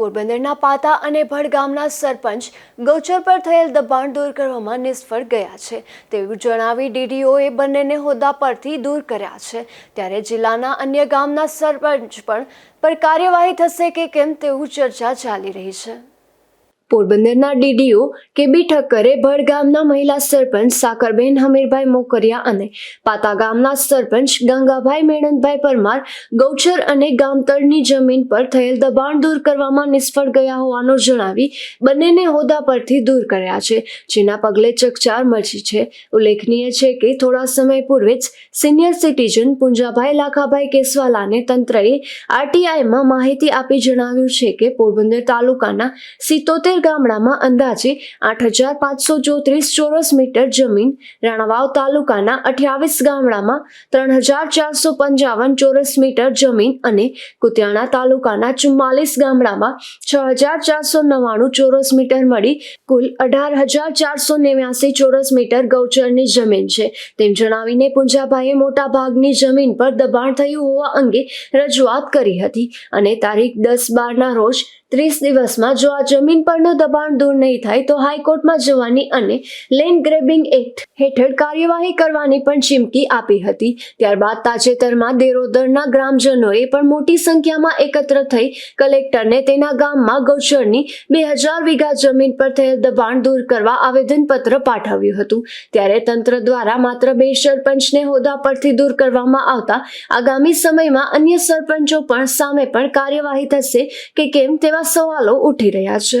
પોરબંદરના પાતા અને ભડ ગામના સરપંચ ગૌચર પર થયેલ દબાણ દૂર કરવામાં નિષ્ફળ ગયા છે. તેવું જણાવી ડીડીઓએ બંનેને હોદ્દા પરથી દૂર કર્યા છે. ત્યારે જિલ્લાના અન્ય ગામના સરપંચ પણ પર કાર્યવાહી થશે કે કેમ તેવું ચર્ચા ચાલી રહી છે. પોરબંદરના ડીડીઓ કે બી ઠક્કરે ભડ ગામના મહિલા સરપંચ સાકરબેન હમીરભાઈ મોકરિયા અને પાતા ગામના સરપંચ ગંગાભાઈ મેણંદભાઈ પરમાર ગૌચર અને ગામતળની જમીન પર થયેલ દબાણ દૂર કરવામાં નિષ્ફળ ગયા હોવાનું જણાવી બંનેને હોદ્દા પરથી દૂર કર્યા છે, જેના પગલે ચકચાર મચી છે. ઉલ્લેખનીય છે કે થોડા સમય પૂર્વે જ સિનિયર સિટીઝન પુંજાભાઈ લાખાભાઈ કેસવાલાને તંત્રએ આરટીઆઈમાં માહિતી આપી જણાવ્યું છે કે પોરબંદર તાલુકાના સિત્તોતેર ગામડામાં અંદાજે આઠ હજાર પાંચસો ચોત્રીસ ચોરસ મીટર જમીન રાણાવાવ તાલુકાના અઠ્યાવીસ ગામડામાં ત્રણ હજાર ચારસો પંચાવન ચોરસ મીટર જમીન અને કુતિયાણા તાલુકાના ચુમ્માલીસ ગામડામાં છ હજાર ચારસો નવ્વાણું ચોરસ મીટર મળી કુલ અઢાર હજાર ચારસો નેવ્યાસી ચોરસ મીટર ગૌચરની જમીન છે. તેમ જણાવીને પૂંજાભાઈએ મોટા ભાગની જમીન પર દબાણ થયું હોવા અંગે રજૂઆત કરી હતી અને તારીખ દસ બારના રોજ ત્રીસ દિવસમાં જો આ જમીન પરનું દબાણ દૂર નહીં થાય તો હાઈકોર્ટમાં જવાની અને લેન્ડ ગ્રેબિંગ એક્ટ હેઠળ કાર્યવાહી કરવાની પણ ચીમકી આપી હતી. ત્યારબાદ તાજેતરમાં દેરોદરના ગ્રામજનોએ પણ મોટી સંખ્યામાં એકત્ર થઈ કલેક્ટરને તેના ગામમાં ગૌચરની બે હજાર વીઘા જમીન પર થયેલ દબાણ દૂર કરવા આવેદનપત્ર પાઠવ્યું હતું. ત્યારે તંત્ર દ્વારા માત્ર બે સરપંચને હોદ્દા પરથી દૂર કરવામાં આવતા આગામી સમયમાં અન્ય સરપંચો પણ સામે પણ કાર્યવાહી થશે કે કેમ તેવા સવાલો ઉઠી રહ્યા છે.